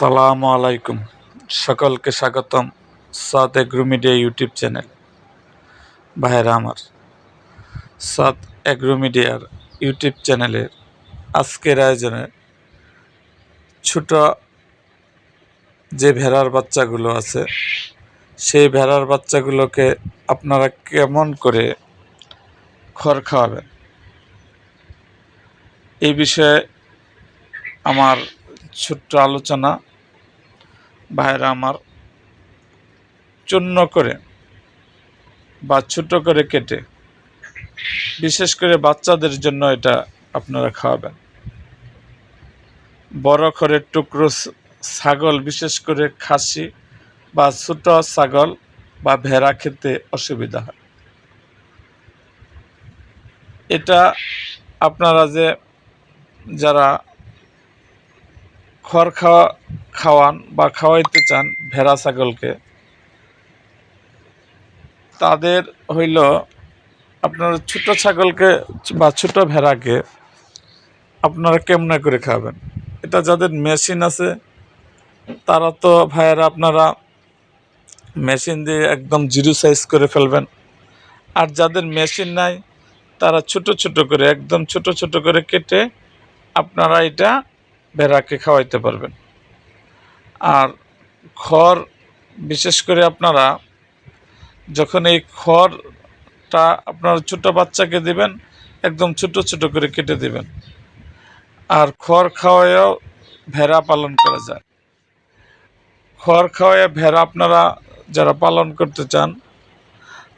আসসালামু আলাইকুম। সকলকে স্বাগতম Saad agro media YouTube channel. ভাইরা আমার, সাদ এগ্রো মিডিয়ার ইউটিউব চ্যানেলের আজকের আয়োজনে ছোট যে ভেড়ার বাচ্চাগুলো আছে, সেই ভেড়ার বাচ্চাগুলোকে আপনারা কেমন করে খড় খাওয়াবেন? এই বিষয়ে আমার ছোট্ট আলোচনা ভাইরা আমার, চূর্ণ করে বা ছোট করে কেটে, বিশেষ করে বাচ্চাদের জন্য এটা আপনারা খাওয়াবেন। বড় খড়ের টুকরো ছাগল, বিশেষ করে খাসি বা ছোট ছাগল বা ভেড়া খেতে অসুবিধা হয়। এটা আপনারা যে, যারা খড় খাওয়া খাওয়ান বা খাওয়াইতে চান ভেড়া ছাগলকে, তাদের হইল আপনার ছোট ছাগলকে বা ছোট ভেড়াকে আপনারা কেমনে করে খাবেন? এটা যাদের মেশিন আছে, তারা তো ভাইয়েরা আপনারা মেশিন দিয়ে একদম জিরো সাইজ করে ফেলবেন। আর যাদের মেশিন নাই, তারা ছোট ছোট করে, একদম ছোট ছোট করে কেটে আপনারা এটা ভেড়াকে খাওয়াইতে পারবেন। আর খড়, বিশেষ করে আপনারা যখন এই খড়টা আপনার ছোট বাচ্চাকে দিবেন, একদম ছোট ছোট করে কেটে দিবেন। আর খড় খাওয়াইও ভেড়া পালন করা যায়। খড় খাওয়াইয়া ভেড়া আপনারা যারা পালন করতে চান,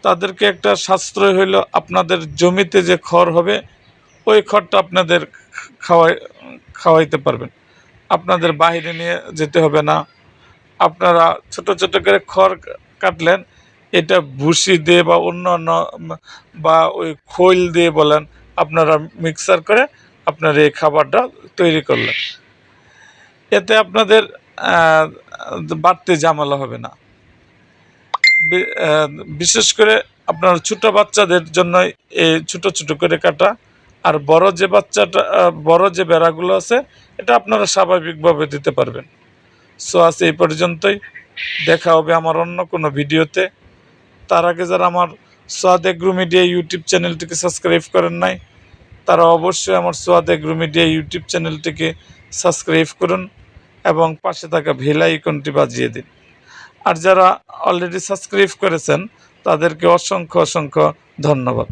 তাদেরকে একটা সাশ্রয় হইল আপনাদের জমিতে যে খড় হবে, ওই খড়টা আপনাদের খাওয়াই খাওয়াইতে পারবেন। আপনাদের বাইরে নিয়ে যেতে হবে না। আপনারা ছোট ছোট করে খড় কাটলেন, এটা ভুসি দিয়ে বা অন্য অন্য বা ওই খৈল দিয়ে বলেন, আপনারা মিক্সার করে আপনার এই খাবারটা তৈরি করলেন। এতে আপনাদের বাড়তি ঝামেলা হবে না। বিশেষ করে আপনার ছোট বাচ্চাদের জন্য এই ছোট ছোট করে কাটা আর বড় যে বাচ্চাটা বড় যে বেড়াগুলো আছে, এটা আপনারা স্বাভাবিকভাবে দিতে পারবেন। সো আজ এই পর্যন্তই। দেখা হবে আমার অন্য কোনো ভিডিওতে। তার আগে যারা আমার সোয়াদ এগ্রো মিডিয়া ইউটিউব চ্যানেলটিকে সাবস্ক্রাইব করেন নাই, তারা অবশ্যই আমার সোয়াদ এগ্রো মিডিয়া ইউটিউব চ্যানেলটিকে সাবস্ক্রাইব করুন এবং পাশে থাকা ভেল আইকনটি বাজিয়ে দিন। আর যারা অলরেডি সাবস্ক্রাইব করেছেন, তাদেরকে অসংখ্য অসংখ্য ধন্যবাদ।